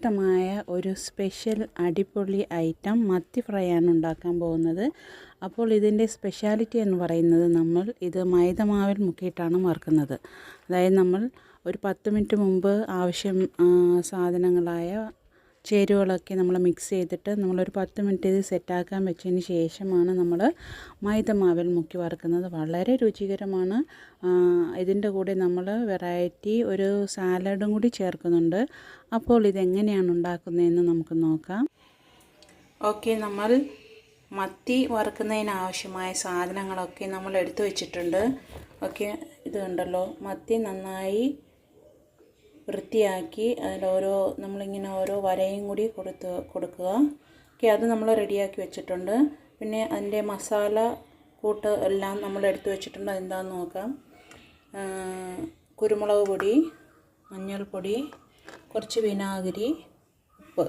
ഇഷ്ടമായ ഒരു സ്പെഷ്യൽ അടിപൊളി ഐറ്റം മത്തി ഫ്രൈ ആണ് ഉണ്ടാക്കാൻ പോകുന്നത്. അപ്പോൾ ഇതിന്റെ സ്പെഷ്യാലിറ്റി എന്ന് പറയുന്നത് നമ്മൾ ഇത് മൈദമാവിൽ മുക്കിയിട്ടാണ് വറുക്കുന്നത്. അതായത് നമ്മൾ ഒരു പത്ത് മിനിറ്റ് മുമ്പ് ആവശ്യം സാധനങ്ങളായ ചേരുവകളൊക്കെ നമ്മൾ മിക്സ് ചെയ്തിട്ട് നമ്മളൊരു പത്ത് മിനിറ്റ് ഇത് സെറ്റാക്കാൻ വെച്ചതിന് ശേഷമാണ് നമ്മൾ മൈദ മൈദമാവിൽ മുക്കി വറുക്കുന്നത്. വളരെ രുചികരമാണ്. ഇതിന്റെ കൂടെ നമ്മൾ വെറൈറ്റി ഒരു സാലഡും കൂടി ചേർക്കുന്നുണ്ട്. അപ്പോൾ ഇതെങ്ങനെയാണ് ഉണ്ടാക്കുന്നതെന്ന് നമുക്ക് നോക്കാം. ഓക്കെ നമ്മൾ മത്തി വറുക്കുന്നതിന് ആവശ്യമായ സാധനങ്ങളൊക്കെ നമ്മൾ എടുത്തു വെച്ചിട്ടുണ്ട്. ഓക്കെ ഇത് കണ്ടല്ലോ. മത്തി നന്നായി വൃത്തിയാക്കി അതിലോരോ നമ്മളിങ്ങനെ ഓരോ വരയും കൂടി കൊടുത്ത് കൊടുക്കുക. ഓക്കെ അത് നമ്മൾ റെഡിയാക്കി വെച്ചിട്ടുണ്ട്. പിന്നെ അതിന്റെ മസാല കൂട്ട് എല്ലാം നമ്മൾ എടുത്തു വെച്ചിട്ടുണ്ട്. അതെന്താണെന്ന് നോക്കാം. കുരുമുളക് പൊടി മഞ്ഞൾപ്പൊടി കുറച്ച് വിനാഗിരി ഉപ്പ്.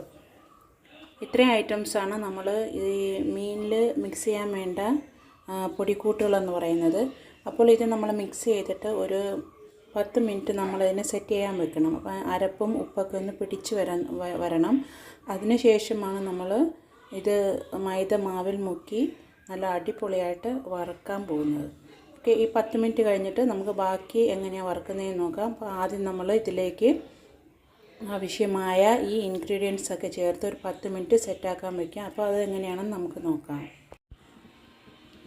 ഇത്രയും ഐറ്റംസാണ് നമ്മൾ ഈ മീനിൽ മിക്സ് ചെയ്യാൻ വേണ്ട പൊടിക്കൂട്ടുകളെന്ന് പറയുന്നത്. അപ്പോൾ ഇത് നമ്മൾ മിക്സ് ചെയ്തിട്ട് ഒരു പത്ത് മിനിറ്റ് നമ്മളതിനെ സെറ്റ് ചെയ്യാൻ വെക്കണം. അപ്പം അരപ്പും ഉപ്പൊക്കെ ഒന്ന് പിടിച്ച് വരാൻ വരണം. അതിന് ശേഷമാണ് നമ്മൾ ഇത് മൈദ മാവിൽ മുക്കി നല്ല അടിപൊളിയായിട്ട് വറുക്കാൻ പോകുന്നത്. ഓക്കെ ഈ പത്ത് മിനിറ്റ് കഴിഞ്ഞിട്ട് നമുക്ക് ബാക്കി എങ്ങനെയാണ് വറുക്കുന്നതെന്ന് നോക്കാം. അപ്പോൾ ആദ്യം നമ്മൾ ഇതിലേക്ക് ആവശ്യമായ ഈ ഇൻഗ്രീഡിയൻസ് ഒക്കെ ചേർത്ത് ഒരു പത്ത് മിനിറ്റ് സെറ്റാക്കാൻ വയ്ക്കാം അപ്പോൾ അത് എങ്ങനെയാണെന്ന് നമുക്ക് നോക്കാം.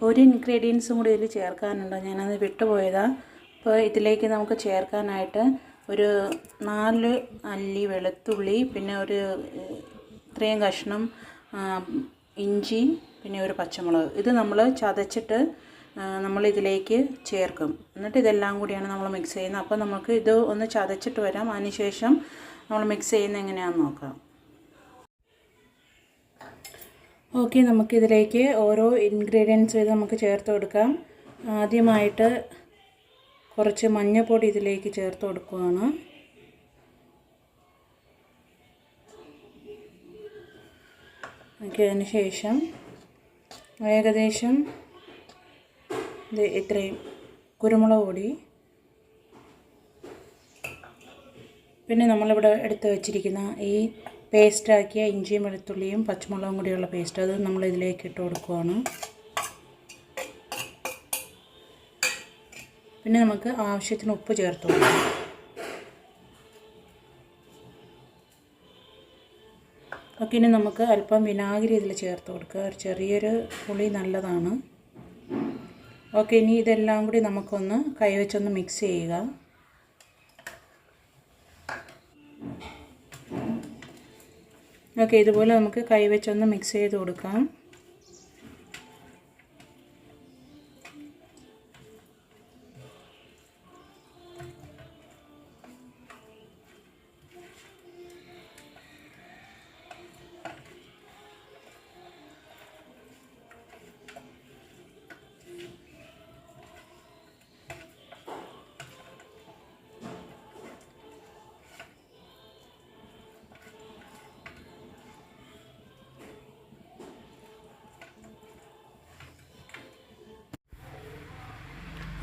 ഒരു ഇൻഗ്രീഡിയൻസും കൂടി ഇതിൽ ചേർക്കാനുണ്ട്. ഞാനത് വിട്ടുപോയതാണ് അപ്പോൾ ഇതിലേക്ക് നമുക്ക് ചേർക്കാനായിട്ട് ഒരു നാല് അല്ലി വെളുത്തുള്ളി പിന്നെ ഒരു ഇത്രയും കഷ്ണം ഇഞ്ചി പിന്നെ ഒരു പച്ചമുളക്. ഇത് നമ്മൾ ചതച്ചിട്ട് നമ്മൾ ഇതിലേക്ക് ചേർക്കും. എന്നിട്ട് ഇതെല്ലാം കൂടിയാണ് നമ്മൾ മിക്സ് ചെയ്യുന്നത്. അപ്പോൾ നമുക്ക് ഇത് ഒന്ന് ചതച്ചിട്ട് വരാം. അതിനുശേഷം നമ്മൾ മിക്സ് ചെയ്യുന്നത് എങ്ങനെയാണെന്ന് നോക്കാം. ഓക്കെ നമുക്കിതിലേക്ക് ഓരോ ഇൻഗ്രീഡിയൻസ് ഇത് നമുക്ക് ചേർത്ത് കൊടുക്കാം. ആദ്യമായിട്ട് കുറച്ച് മഞ്ഞൾപ്പൊടി ഇതിലേക്ക് ചേർത്ത് കൊടുക്കുകയാണ് അതിന് ശേഷം ഏകദേശം ഇത് ഇത്രയും കുരുമുളക് പൊടി. പിന്നെ നമ്മളിവിടെ എടുത്ത് വെച്ചിരിക്കുന്ന ഈ പേസ്റ്റാക്കിയ ഇഞ്ചിയും വെളുത്തുള്ളിയും പച്ചമുളകും കൂടിയുള്ള പേസ്റ്റ് അത് നമ്മളിതിലേക്ക് ഇട്ട് കൊടുക്കുവാണ്. പിന്നെ നമുക്ക് ആവശ്യത്തിന് ഉപ്പ് ചേർത്ത് കൊടുക്കാം. ഓക്കെ ഇനി നമുക്ക് അല്പം വിനാഗിരി ഇതിൽ ചേർത്ത് കൊടുക്കുക. ഒരു ചെറിയൊരു പുളി നല്ലതാണ്. ഓക്കെ ഇനി ഇതെല്ലാം കൂടി നമുക്കൊന്ന് കൈവച്ചൊന്ന് മിക്സ് ചെയ്യുക. ഓക്കെ ഇതുപോലെ നമുക്ക് കൈവച്ചൊന്ന് മിക്സ് ചെയ്ത് കൊടുക്കാം.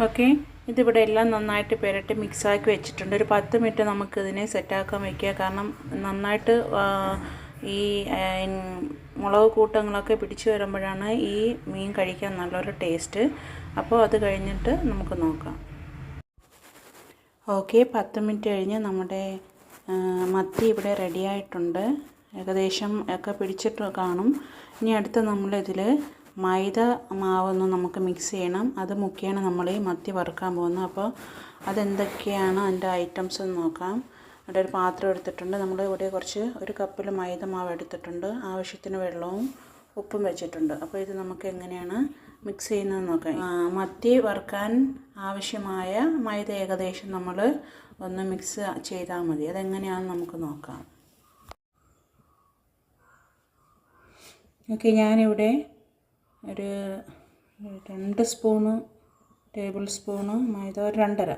ഓക്കെ. ഇതിവിടെ എല്ലാം നന്നായിട്ട് പുരട്ടി മിക്സാക്കി വെച്ചിട്ടുണ്ട്. ഒരു പത്ത് മിനിറ്റ് നമുക്കിതിനെ സെറ്റാക്കാൻ വയ്ക്കുക കാരണം നന്നായിട്ട് ഈ മുളക് കൂട്ടങ്ങളൊക്കെ പിടിച്ചു വരുമ്പോഴാണ് ഈ മീൻ കഴിക്കാൻ നല്ലൊരു ടേസ്റ്റ്. അപ്പോൾ അത് കഴിഞ്ഞിട്ട് നമുക്ക് നോക്കാം. ഓക്കെ പത്ത് മിനിറ്റ് കഴിഞ്ഞ് നമ്മുടെ മത്തി ഇവിടെ റെഡി ആയിട്ടുണ്ട്. ഏകദേശം ഒക്കെ പിടിച്ചിട്ട് കാണും. ഇനി അടുത്ത് നമ്മളിതിൽ മൈദ മാവൊന്ന് നമുക്ക് മിക്സ് ചെയ്യണം. അത് മുക്കിയാണ് നമ്മൾ ഈ മത്തി വറുക്കാൻ പോകുന്നത്. അപ്പോൾ അതെന്തൊക്കെയാണ് അതിന്റെ ഐറ്റംസ് എന്ന് നോക്കാം. ഇവിടെ ഒരു പാത്രം എടുത്തിട്ടുണ്ട്. നമ്മൾ ഇവിടെ കുറച്ച് ഒരു കപ്പിൽ മൈദ മാവ് എടുത്തിട്ടുണ്ട്. ആവശ്യത്തിന് വെള്ളവും ഉപ്പും വെച്ചിട്ടുണ്ട്. അപ്പോൾ ഇത് നമുക്ക് എങ്ങനെയാണ് മിക്സ് ചെയ്യുന്നത് നോക്കാം. മത്തി വറുക്കാൻ ആവശ്യമായ മൈദ ഏകദേശം നമ്മൾ ഒന്ന് മിക്സ് ചെയ്താൽ മതി. അതെങ്ങനെയാണെന്ന് നമുക്ക് നോക്കാം. ഓക്കെ ഞാനിവിടെ ഒരു രണ്ട് സ്പൂണ് ടേബിൾ സ്പൂണ് മൈദ ഒരു രണ്ടര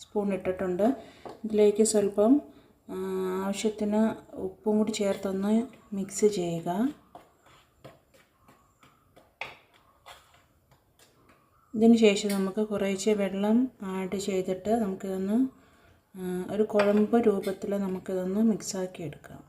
സ്പൂൺ ഇട്ടിട്ടുണ്ട്. ഇതിലേക്ക് സ്വല്പം ആവശ്യത്തിന് ഉപ്പും കൂടി ചേർത്തൊന്ന് മിക്സ് ചെയ്യുക. ഇതിന് ശേഷം നമുക്ക് കുറേശ്ശെ വെള്ളം ആഡ് ചെയ്തിട്ട് നമുക്കിതൊന്ന് ഒരു കുഴമ്പ് രൂപത്തിൽ നമുക്കിതൊന്ന് മിക്സാക്കി എടുക്കാം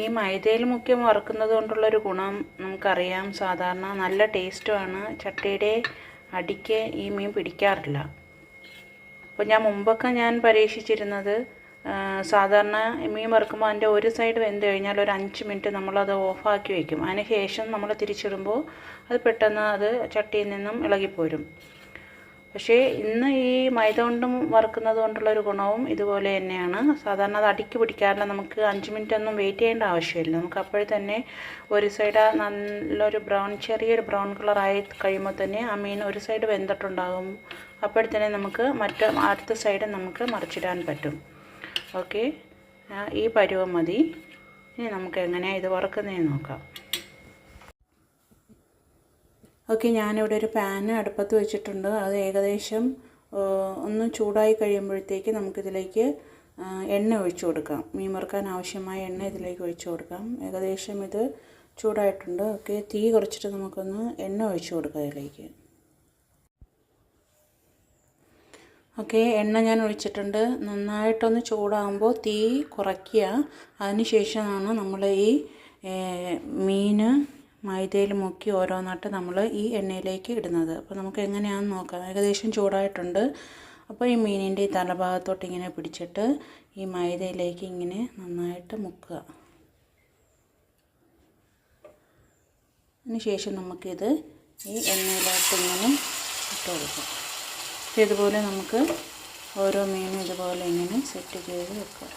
ഈ മൈദയിൽ മുഖ്യം വറുക്കുന്നത് കൊണ്ടുള്ളൊരു ഗുണം നമുക്കറിയാം. സാധാരണ നല്ല ടേസ്റ്റുമാണ് ചട്ടിയുടെ അടിക്ക് ഈ മീൻ പിടിക്കാറില്ല. അപ്പോൾ ഞാൻ മുമ്പൊക്കെ ഞാൻ പരീക്ഷിച്ചിരുന്നത് സാധാരണ മീൻ വറുക്കുമ്പോൾ അതിന്റെ ഒരു സൈഡ് വെന്ത് കഴിഞ്ഞാൽ ഒരു അഞ്ച് മിനിറ്റ് നമ്മളത് ഓഫാക്കി വയ്ക്കും അതിന് ശേഷം നമ്മൾ തിരിച്ചിടുമ്പോൾ അത് പെട്ടെന്ന് അത് ചട്ടിയിൽ നിന്നും ഇളകിപ്പോരും. പക്ഷേ ഇന്ന് ഈ മൈദ കൊണ്ടും വറുക്കുന്നത് കൊണ്ടുള്ളൊരു ഗുണവും ഇതുപോലെ തന്നെയാണ്. സാധാരണ അത് അടിക്ക് പിടിക്കാറില്ല. നമുക്ക് അഞ്ച് മിനിറ്റ് ഒന്നും വെയിറ്റ് ചെയ്യേണ്ട ആവശ്യമില്ല. നമുക്ക് അപ്പോഴേ തന്നെ ഒരു സൈഡ് നല്ലൊരു ബ്രൗൺ ചെറിയൊരു ബ്രൗൺ കളറായി കഴിയുമ്പോൾ തന്നെ ആ മീൻ ഒരു സൈഡ് വെന്തിട്ടുണ്ടാകും. അപ്പോഴത്തന്നെ നമുക്ക് മറ്റ് അടുത്ത സൈഡ് നമുക്ക് മറിച്ചിടാൻ പറ്റും. ഓക്കെ ഈ പരുവം മതി. ഇനി നമുക്ക് എങ്ങനെയാണ് ഇത് വറുക്കുന്നതെന്ന് നോക്കാം. ഓക്കെ ഞാനിവിടെ ഒരു പാൻ അടുപ്പത്ത് വെച്ചിട്ടുണ്ട്. അത് ഏകദേശം ഒന്ന് ചൂടായി കഴിയുമ്പോഴത്തേക്ക് നമുക്കിതിലേക്ക് എണ്ണ ഒഴിച്ചു കൊടുക്കാം. മീൻ വറുക്കാൻ ആവശ്യമായ എണ്ണ ഇതിലേക്ക് ഒഴിച്ചു കൊടുക്കാം. ഏകദേശം ഇത് ചൂടായിട്ടുണ്ട്. ഓക്കെ തീ കുറച്ചിട്ട് നമുക്കൊന്ന് എണ്ണ ഒഴിച്ചു കൊടുക്കാം ഇതിലേക്ക്. ഓക്കെ എണ്ണ ഞാൻ ഒഴിച്ചിട്ടുണ്ട്. നന്നായിട്ടൊന്ന് ചൂടാകുമ്പോൾ തീ കുറയ്ക്കുക. അതിന് ശേഷമാണ് നമ്മൾ ഈ മീൻ മൈദയിൽ മുക്കി ഓരോന്നായിട്ട് നമ്മൾ ഈ എണ്ണയിലേക്ക് ഇടുന്നത്. അപ്പോൾ നമുക്ക് എങ്ങനെയാണെന്ന് നോക്കാം. ഏകദേശം ചൂടായിട്ടുണ്ട്. അപ്പോൾ ഈ മീനിന്റെ ഈ തലഭാഗത്തോട്ട് ഇങ്ങനെ പിടിച്ചിട്ട് ഈ മൈദയിലേക്ക് ഇങ്ങനെ നന്നായിട്ട് മുക്കുക. അതിനുശേഷം നമുക്കിത് ഈ എണ്ണയിലോട്ട് ഇങ്ങനെ ഇട്ട് കൊടുക്കാം. ഇതുപോലെ നമുക്ക് ഓരോ മീനും ഇതുപോലെ ഇങ്ങനെ സെറ്റ് ചെയ്ത് വെക്കുക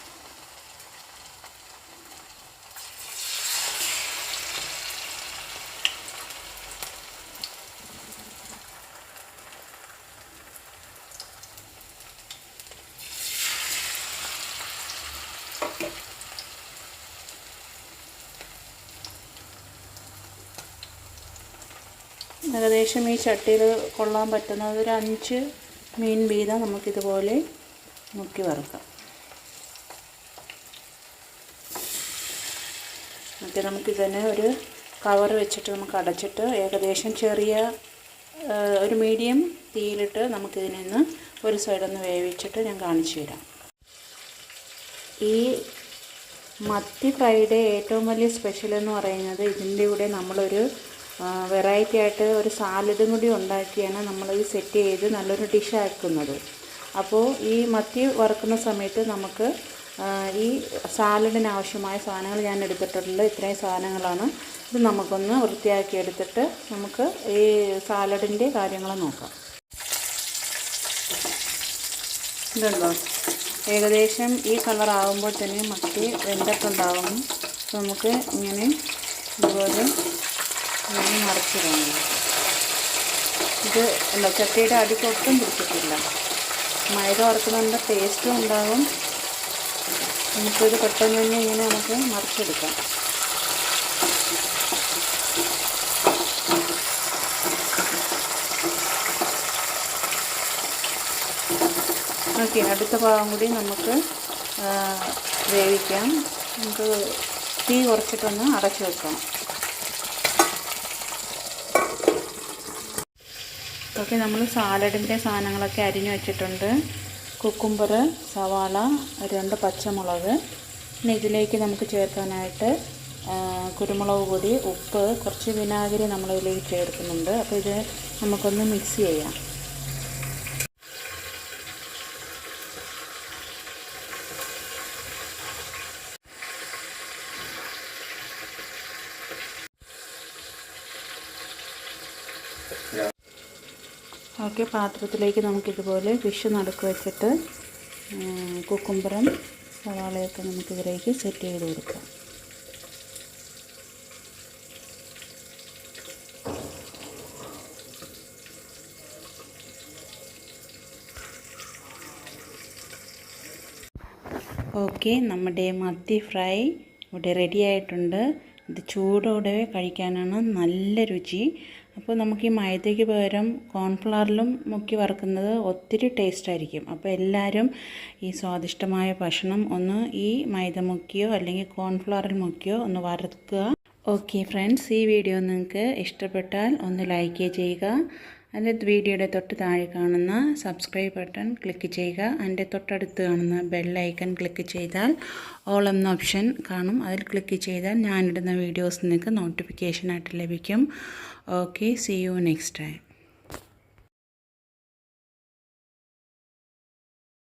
ഏകദേശം ഈ ചട്ടിയിൽ കൊള്ളാൻ പറ്റുന്നത് ഒരു അഞ്ച് മീൻ വീതം നമുക്കിതുപോലെ മുക്കി വറുക്കാം. എന്നിട്ട് നമുക്കിതിനെ ഒരു കവർ വെച്ചിട്ട് നമുക്ക് അടച്ചിട്ട് ഏകദേശം ചെറിയ ഒരു മീഡിയം തീയിലിട്ട് നമുക്കിതിൽ നിന്ന് ഒരു സൈഡൊന്ന് വേവിച്ചിട്ട് ഞാൻ കാണിച്ചു തരാം. ഈ മത്തി ഫ്രൈഡേ ഏറ്റവും വലിയ സ്പെഷ്യൽ എന്ന് പറയുന്നത് ഇതിന്റെ കൂടെ നമ്മളൊരു വെറൈറ്റി ആയിട്ട് ഒരു സാലഡും കൂടി ഉണ്ടാക്കിയാണ് ഈ സെറ്റ് ചെയ്ത് നല്ലൊരു ഡിഷാക്കുന്നത് അപ്പോൾ ഈ മത്തി വറുക്കുന്ന സമയത്ത് നമുക്ക് ഈ സാലഡിന് ആവശ്യമായ സാധനങ്ങൾ ഞാൻ എടുത്തിട്ടുണ്ട്. ഇത്രയും സാധനങ്ങളാണ്. ഇത് നമുക്കൊന്ന് വൃത്തിയാക്കി എടുത്തിട്ട് നമുക്ക് ഈ സാലഡിന്റെ കാര്യങ്ങൾ നോക്കാം. ഇതുണ്ടോ? ഏകദേശം ഈ കളർ ആകുമ്പോൾ തന്നെ മത്തി വെന്തിട്ടുണ്ടാവും. അപ്പോൾ നമുക്ക് ഇങ്ങനെ ഇതുപോലെ ഇങ്ങനെ മറിച്ചിടണം. ഇത് അല്ല ചട്ടിയുടെ അടിക്കൊട്ടും പിടിച്ചിട്ടില്ല. മൈദ വറുക്കുന്നതിന്റെ ടേസ്റ്റും ഉണ്ടാകും നമുക്കിത് പെട്ടെന്ന് തന്നെ ഇങ്ങനെ നമുക്ക് മറിച്ചെടുക്കാം. ഓക്കെ അടുത്ത ഭാഗം കൂടി നമുക്ക് വേവിക്കാം. നമുക്ക് തീ കുറച്ചിട്ടൊന്ന് അടച്ചു വെക്കാം ഓക്കെ നമ്മൾ സാലഡിന്റെ സാധനങ്ങളൊക്കെ അരിഞ്ഞു വെച്ചിട്ടുണ്ട്. കുക്കുംബർ സവാള രണ്ട് പച്ചമുളക്. പിന്നെ ഇതിലേക്ക് നമുക്ക് ചേർക്കാനായിട്ട് കുരുമുളക് പൊടി ഉപ്പ് കുറച്ച് വിനാഗിരി നമ്മളിതിലേക്ക് ചേർക്കുന്നുണ്ട്. അപ്പോൾ ഇത് നമുക്കൊന്ന് മിക്സ് ചെയ്യാം. ഓക്കെ പാത്രത്തിലേക്ക് നമുക്കിതുപോലെ ഫിഷ് നടുക്ക് വെച്ചിട്ട് കുക്കുംബറും സവാളയൊക്കെ നമുക്കിതിലേക്ക് സെറ്റ് ചെയ്ത് കൊടുക്കാം. ഓക്കെ നമ്മുടെ മത്തി ഫ്രൈ ഇവിടെ റെഡി ആയിട്ടുണ്ട്. ഇത് ചൂടോടെ കഴിക്കാനാണ് നല്ല രുചി. അപ്പോൾ നമുക്ക് ഈ മൈദയ്ക്ക് പകരം കോൺഫ്ലവറിലും മുക്കി വറുക്കുന്നത് ഒത്തിരി ടേസ്റ്റ് ആയിരിക്കും. അപ്പോൾ എല്ലാവരും ഈ സ്വാദിഷ്ടമായ ഭക്ഷണം ഒന്ന് ഈ മൈദ മുക്കിയോ അല്ലെങ്കിൽ കോൺഫ്ലവറിൽ മുക്കിയോ ഒന്ന് വറുക്കുക. ഓക്കെ ഫ്രണ്ട്സ് ഈ വീഡിയോ നിങ്ങൾക്ക് ഇഷ്ടപ്പെട്ടാൽ ഒന്ന് ലൈക്ക് ചെയ്യുക. അതിന്റെ വീഡിയോയുടെ തൊട്ട് താഴെ കാണുന്ന സബ്സ്ക്രൈബ് ബട്ടൺ ക്ലിക്ക് ചെയ്യുക. അതിന്റെ തൊട്ടടുത്ത് കാണുന്ന ബെല്ലൈക്കൺ ക്ലിക്ക് ചെയ്താൽ ഓൾ എന്ന ഓപ്ഷൻ കാണും. അതിൽ ക്ലിക്ക് ചെയ്താൽ ഞാനിടുന്ന വീഡിയോസ് നിങ്ങൾക്ക് നോട്ടിഫിക്കേഷനായിട്ട് ലഭിക്കും. Okay see you next time